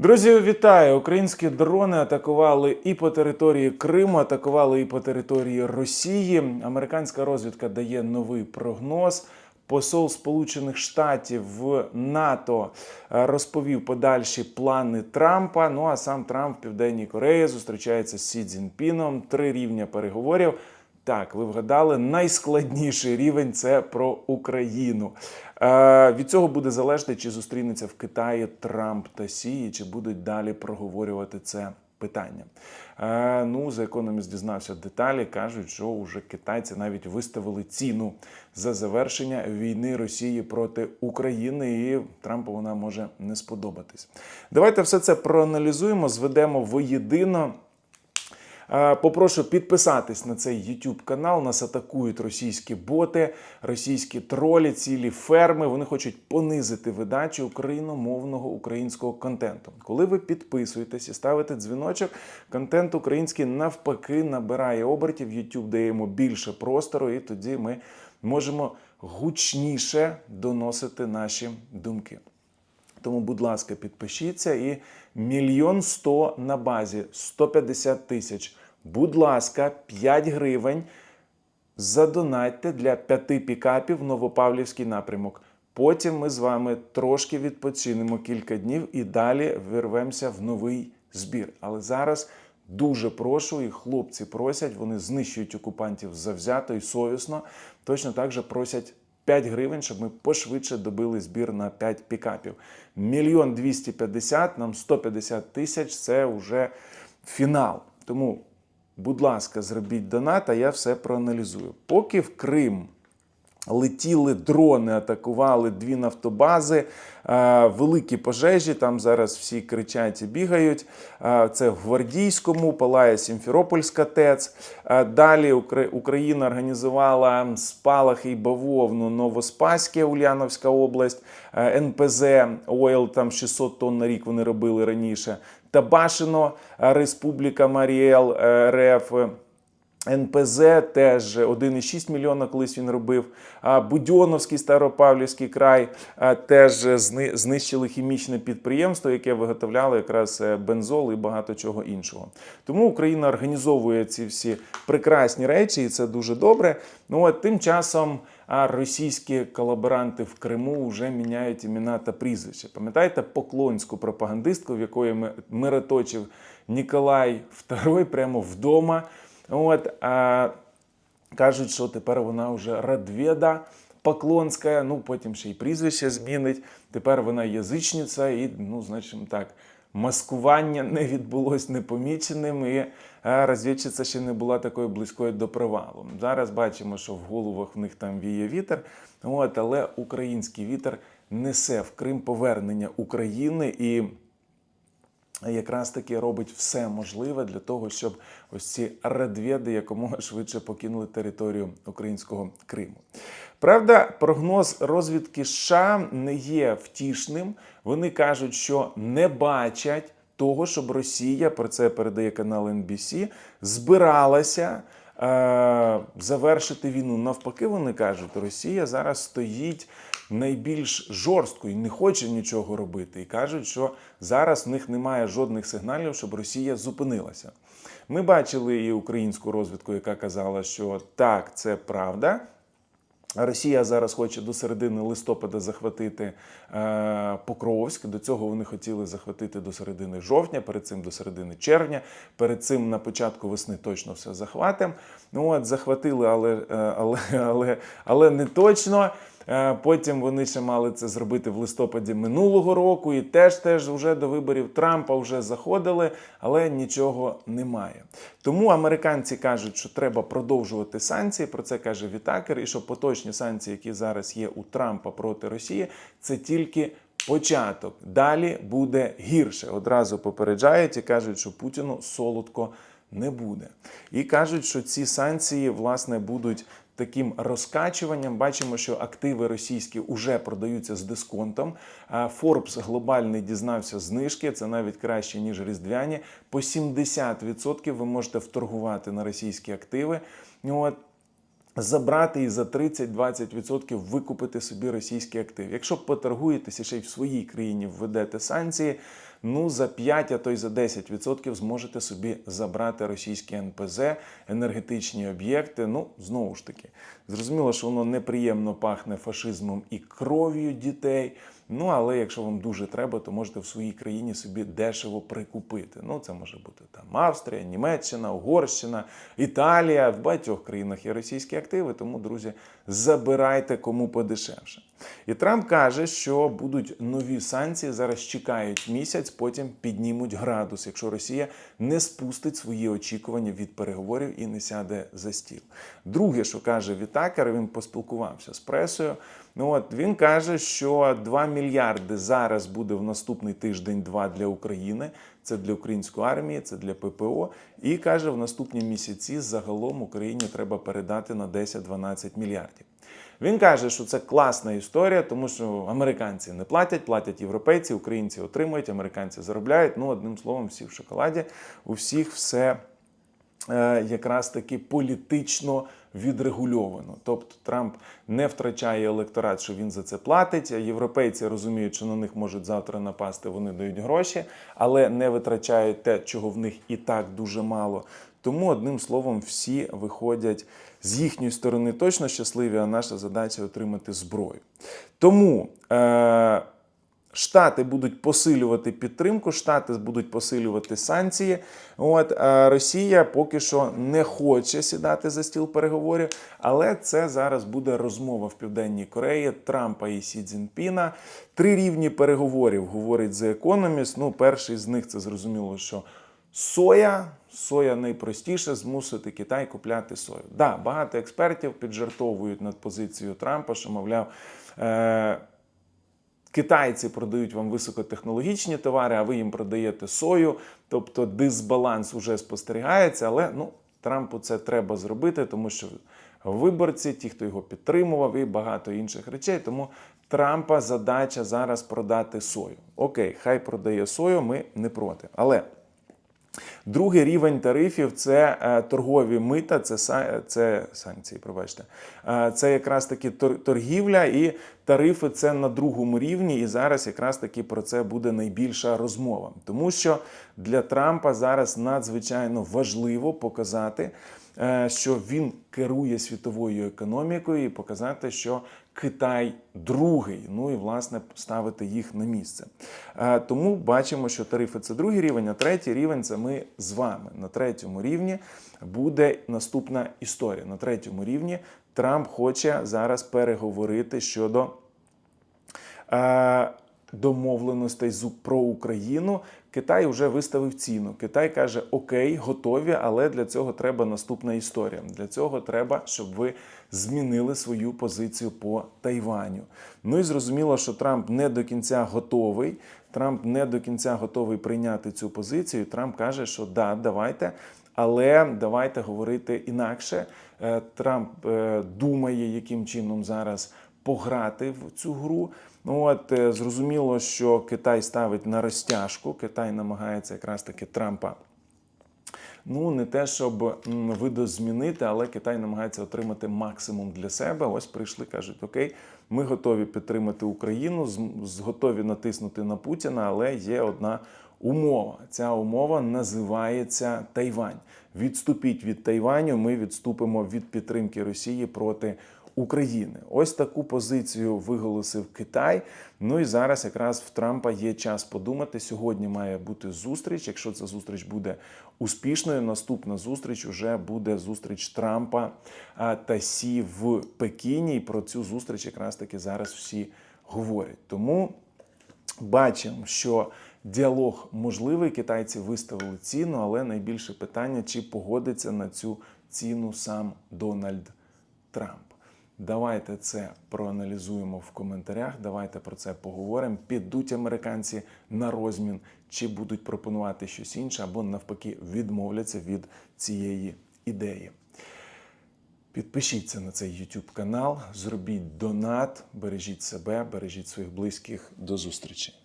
Друзі, вітаю! Українські дрони атакували і по території Криму, атакували і по території Росії. Американська розвідка дає новий прогноз. Посол Сполучених Штатів в НАТО е, розповів подальші плани Трампа. Ну а сам Трамп в Південній Кореї зустрічається з Сі Цзіньпіном. Три рівня переговорів. Так, ви вгадали, найскладніший рівень це про Україну. Е, від цього буде залежати, чи зустрінеться в Китаї Трамп та Сі, і чи будуть далі проговорювати це питання. Е, ну, за Economist дізнався деталі. кажуть, що вже китайці навіть виставили ціну за завершення війни Росії проти України, і Трампу вона може не сподобатись. Давайте все це проаналізуємо, зведемо воєдино. Е, Попрошу підписатись на цей YouTube канал. Нас атакують російські боти, російські тролі, цілі ферми. Вони хочуть понизити видачу україномовного українського контенту. Коли ви підписуєтесь і ставите дзвіночок, контент український навпаки набирає обертів. YouTube дає йому більше простору, і тоді ми можемо гучніше доносити наші думки. Тому, будь ласка, підпишіться і мільйон сто на базі 150 тисяч. Будь ласка, 5 гривень. Задонатьте для п'яти пікапів Новопавлівський напрямок. Потім ми з вами трошки відпочинемо кілька днів і далі вирвемося в новий збір. Але зараз дуже прошу, і хлопці просять, вони знищують окупантів завзято і совісно. Точно так же просять 5 гривень, щоб ми пошвидше добили збір на 5 пікапів. Мільйон 250, нам 150 тисяч це вже фінал. Тому, будь ласка, зробіть донат, а я все проаналізую. Поки в Крим летіли дрони, атакували дві нафтобази, е, великі пожежі. Там зараз всі кричать і бігають. Е, Це в Гвардійському, палає Сімферопольська ТЕЦ. Е, Далі Україна організувала спалахи і бавовну Новоспаське, Ульяновська область, НПЗ Ойл, там 600 тонн на рік вони робили раніше. Табашино, Республіка Маріел, РФ. НПЗ теж 1,6 мільйона колись він робив. А Будьоновський Старопавлівський край теж знищили хімічне підприємство, яке виготовляло якраз е, бензол і багато чого іншого. Тому Україна організовує ці всі прекрасні речі, і це дуже добре. Ну от тим часом а російські колаборанти в Криму вже міняють імена та прізвища. Пам'ятаєте поклонську пропагандистку, в якої ми- мироточив Ніколай II прямо вдома. От, а, кажуть, що тепер вона вже Радведа Поклонська, ну потім ще й прізвище змінить. Тепер вона язичниця, і, ну, значимо так, маскування не відбулось непоміченим, і розвідчиця ще не була такою близькою до провалу. Зараз бачимо, що в головах в них там віє вітер, от, але український вітер несе в Крим повернення України і якраз таки робить все можливе для того, щоб ось ці редведи якомога швидше покинули територію українського Криму. Правда, прогноз розвідки США не є втішним. Вони кажуть, що не бачать того, щоб Росія, про це передає канал NBC, збиралася завершити війну. Навпаки, вони кажуть, Росія зараз стоїть найбільш жорстко і не хоче нічого робити. І кажуть, що зараз в них немає жодних сигналів, щоб Росія зупинилася. Ми бачили і українську розвідку, яка казала, що так, це правда. Росія зараз хоче до середини листопада захватити е, Покровськ. До цього вони хотіли захватити до середини жовтня, перед цим до середини червня, перед цим на початку весни точно все захватимо. Ну от захватили, але, е, але, але, але не точно. Е, Потім вони ще мали це зробити в листопаді минулого року, і теж теж вже до виборів Трампа вже заходили, але нічого немає. Тому американці кажуть, що треба продовжувати санкції. Про це каже Вітакер, і що поточні санкції, які зараз є у Трампа проти Росії, це тільки. Початок далі буде гірше. Одразу попереджають і кажуть, що Путіну солодко не буде. І кажуть, що ці санкції власне будуть таким розкачуванням. Бачимо, що активи російські вже продаються з дисконтом. Forbes глобальний дізнався знижки. Це навіть краще ніж різдвяні. По 70% ви можете вторгувати на російські активи. От забрати і за 30-20% викупити собі російські активи. Якщо поторгуєтеся ще й в своїй країні введете санкції, ну за 5, а то й за 10% зможете собі забрати російські НПЗ, енергетичні об'єкти. Ну, знову ж таки, зрозуміло, що воно неприємно пахне фашизмом і кров'ю дітей. Ну, але якщо вам дуже треба, то можете в своїй країні собі дешево прикупити. Ну, це може бути там Австрія, Німеччина, Угорщина, Італія. В багатьох країнах є російські активи, тому, друзі, забирайте кому подешевше. І Трамп каже, що будуть нові санкції. Зараз чекають місяць, потім піднімуть градус, якщо Росія не спустить свої очікування від переговорів і не сяде за стіл. Друге, що каже Вітакер, він поспілкувався з пресою. Ну от він каже, що 2 мільярди зараз буде в наступний тиждень-два для України. Це для української армії, це для ППО. І каже, в наступні місяці загалом Україні треба передати на 10-12 мільярдів. Він каже, що це класна історія, тому що американці не платять, платять європейці, українці отримують, американці заробляють. Ну, одним словом, всі в шоколаді, у всіх все е, якраз таки політично відрегульовано. Тобто Трамп не втрачає електорат, що він за це платить. Європейці розуміють, що на них можуть завтра напасти, вони дають гроші, але не витрачають те, чого в них і так дуже мало. Тому, одним словом, всі виходять з їхньої сторони точно щасливі, а наша задача отримати зброю. Тому. Е- Штати будуть посилювати підтримку, Штати будуть посилювати санкції. От а Росія поки що не хоче сідати за стіл переговорів, але це зараз буде розмова в Південній Кореї Трампа і Сі Цзіньпіна. Три рівні переговорів говорить The Economist. Ну, перший з них це зрозуміло, що соя. Соя найпростіше змусити Китай купляти сою. Да, багато експертів піджартовують над позицією Трампа, що мовляв. Е- Китайці продають вам високотехнологічні товари, а ви їм продаєте сою. Тобто дисбаланс уже спостерігається, але ну, Трампу це треба зробити, тому що виборці, ті, хто його підтримував, і багато інших речей. Тому Трампа задача зараз продати сою. Окей, хай продає сою, ми не проти. Але. Другий рівень тарифів це е, торгові мита, це це санкції. Пробачте, е, це якраз таки торгівля і тарифи це на другому рівні. І зараз якраз таки про це буде найбільша розмова, тому що для Трампа зараз надзвичайно важливо показати. Е, що він керує світовою економікою, і показати, що Китай другий. Ну і власне ставити їх на місце. Е, тому бачимо, що тарифи це другий рівень, а третій рівень це ми з вами. На третьому рівні буде наступна історія. На третьому рівні Трамп хоче зараз переговорити щодо. Домовленостей про Україну Китай вже виставив ціну. Китай каже: Окей, готові, але для цього треба наступна історія. Для цього треба, щоб ви змінили свою позицію по Тайваню. Ну і зрозуміло, що Трамп не до кінця готовий. Трамп не до кінця готовий прийняти цю позицію. Трамп каже, що да, давайте. Але давайте говорити інакше. Е, Трамп е, думає, яким чином зараз пограти в цю гру. Ну от е, зрозуміло, що Китай ставить на розтяжку. Китай намагається якраз таки Трампа. Ну, не те, щоб видозмінити, але Китай намагається отримати максимум для себе. Ось прийшли, кажуть, окей, ми готові підтримати Україну, готові натиснути на Путіна, але є одна умова. Ця умова називається Тайвань. Відступіть від Тайваню, ми відступимо від підтримки Росії проти України. Ось таку позицію виголосив Китай. Ну і зараз якраз в Трампа є час подумати. Сьогодні має бути зустріч. Якщо ця зустріч буде успішною, наступна зустріч вже буде зустріч Трампа та Сі в Пекіні. І про цю зустріч якраз таки зараз всі говорять. Тому бачимо, що. Діалог можливий, китайці виставили ціну, але найбільше питання, чи погодиться на цю ціну сам Дональд Трамп. Давайте це проаналізуємо в коментарях. Давайте про це поговоримо. Підуть американці на розмін, чи будуть пропонувати щось інше, або навпаки відмовляться від цієї ідеї. Підпишіться на цей YouTube канал, зробіть донат, бережіть себе, бережіть своїх близьких. До зустрічі!